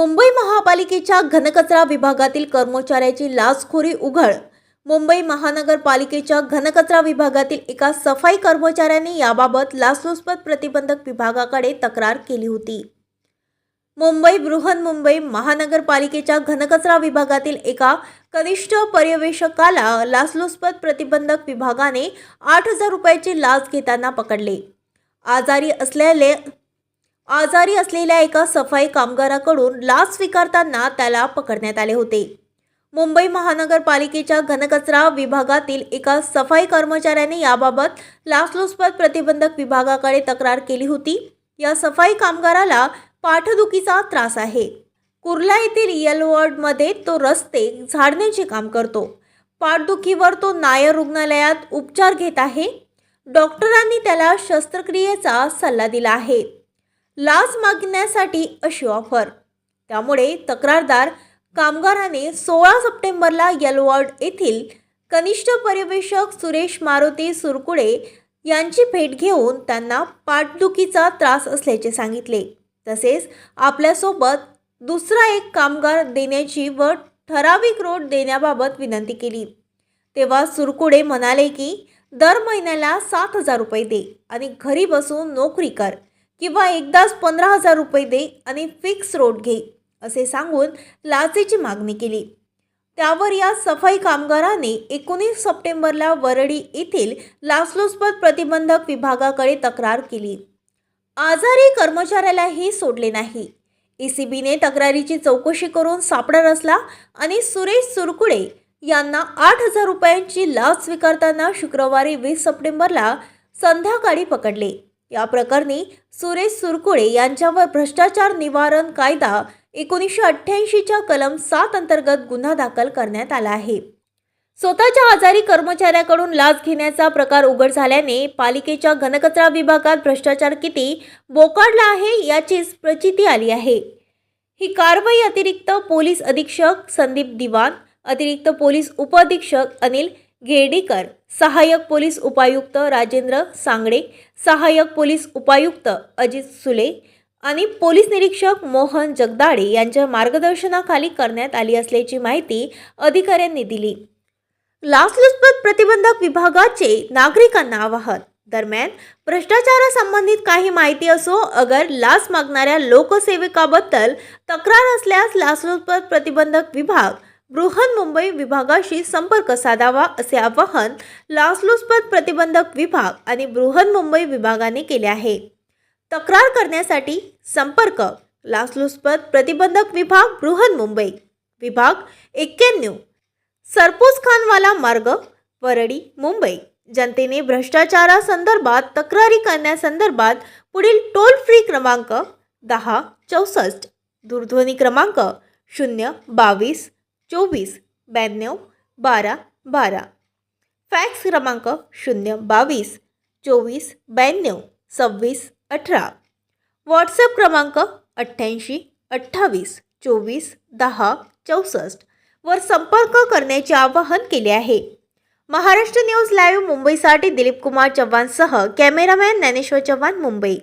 मुंबई महापालिकेच्या घनकचरा विभागातील कर्मचाऱ्याची लाचखोरी उघड. मुंबई महानगरपालिकेच्या घनकचरा विभागातील एका सफाई कर्मचाऱ्याने याबाबत लाचलुचपत प्रतिबंधक विभागाकडे तक्रार केली होती. मुंबई बृहन्मुंबई महानगरपालिकेच्या घनकचरा विभागातील एका कनिष्ठ पर्यवेक्षकाला लाचलुचपत प्रतिबंधक विभागाने आठ हजार रुपयाची लाच घेताना पकडले. आजारी असलेले आजारी असलेल्या एका सफाई कामगाराकडून लाच स्वीकारताना त्याला पकडण्यात आले होते. मुंबई महानगरपालिकेच्या घनकचरा विभागातील एका सफाई कर्मचाऱ्याने याबाबत लाचलुचपत प्रतिबंधक विभागाकडे तक्रार केली होती. या सफाई कामगाराला पाठदुखीचा त्रास आहे. कुर्ला येथील यल वॉर्डमध्ये तो रस्ते झाडण्याचे काम करतो. पाठदुखीवर तो नायर रुग्णालयात उपचार घेत आहे. डॉक्टरांनी त्याला शस्त्रक्रियेचा सल्ला दिला आहे. लाच मागण्यासाठी अशी ऑफर त्यामुळे तक्रारदार कामगाराने सोळा सप्टेंबरला यलवॉर्ड येथील कनिष्ठ पर्यवेक्षक सुरेश मारुती सुरकुडे यांची भेट घेऊन त्यांना पाठदुखीचा त्रास असल्याचे सांगितले. तसेच आपल्यासोबत दुसरा एक कामगार देण्याची व ठराविक रोड देण्याबाबत विनंती केली. तेव्हा सुरकुडे म्हणाले की दर महिन्याला सात हजार रुपये दे आणि घरी बसून नोकरी कर. किंवा एकदाच पंधरा हजार रुपये दे आणि फिक्स रोड घे असे सांगून लाचेची मागणी केली. त्यावर या सफाई कामगाराने एकोणीस सप्टेंबरला वरळी येथील लाचलुचपत प्रतिबंधक विभागाकडे तक्रार केली. आजारी कर्मचाऱ्यालाही सोडले नाही. एसीबीने तक्रारीची चौकशी करून सापडा रचला आणि सुरेश सुरकुडे यांना आठ हजार रुपयांची लाच स्वीकारताना शुक्रवारी वीस सप्टेंबरला संध्याकाळी पकडले. या प्रकरणी सुरेश सुरकुळे यांच्यावर भ्रष्टाचार निवारण कायदा एकोणीसशे अठ्ठ्याऐंशीच्या कलम सात अंतर्गत गुन्हा दाखल करण्यात आला आहे. स्वतःच्या आजारी कर्मचाऱ्याकडून लाच घेण्याचा प्रकार उघड झाल्याने पालिकेच्या घनकचरा विभागात भ्रष्टाचार किती बोकाडला आहे याचीच प्रचिती आली आहे. ही कारवाई अतिरिक्त पोलीस अधीक्षक संदीप दिवान अतिरिक्त पोलीस उपअधीक्षक अनिल घेर्डीकर सहाय्यक पोलीस उपायुक्त राजेंद्र सांगडे सहाय्यक पोलीस उपायुक्त अजित सुले आणि पोलीस निरीक्षक मोहन जगदाडे यांच्या मार्गदर्शनाखाली करण्यात आली असल्याची माहिती अधिकाऱ्यांनी दिली. लाचलुचपत प्रतिबंधक विभागाचे नागरिकांना आवाहन. दरम्यान भ्रष्टाचारासंबंधित काही माहिती असो अगर लाच मागणाऱ्या लोकसेवकाबद्दल तक्रार असल्यास लाचलुचपत प्रतिबंधक विभाग बृहन्मुंबई विभागाशी संपर्क साधावा असे आवाहन लाचलुचपत प्रतिबंधक विभाग आणि बृहन्मुंबई विभागाने केले आहे. तक्रार करण्यासाठी संपर्क लाचलुचपत प्रतिबंधक विभाग बृहन्मुंबई विभाग एक्क्याण्णव सरपूस खानवाला मार्ग वरळी मुंबई. जनतेने भ्रष्टाचारासंदर्भात तक्रारी करण्यासंदर्भात पुढील टोल फ्री क्रमांक दहा चौसष्ट दूरध्वनी क्रमांक शून्य बावीस चोवीस ब्याण्णव बारा बारा. फॅक्स क्रमांक शून्य बावीस चोवीस ब्याण्णव सव्वीस अठरा. व्हॉट्सअप क्रमांक अठ्ठ्याऐंशी अठ्ठावीस चोवीस दहा चौसष्ट वर संपर्क करण्याचे आवाहन केले आहे. महाराष्ट्र न्यूज लाईव्ह मुंबईसाठी दिलीप कुमार चव्हाणसह कॅमेरामॅन ज्ञानेश्वर चव्हाण मुंबई.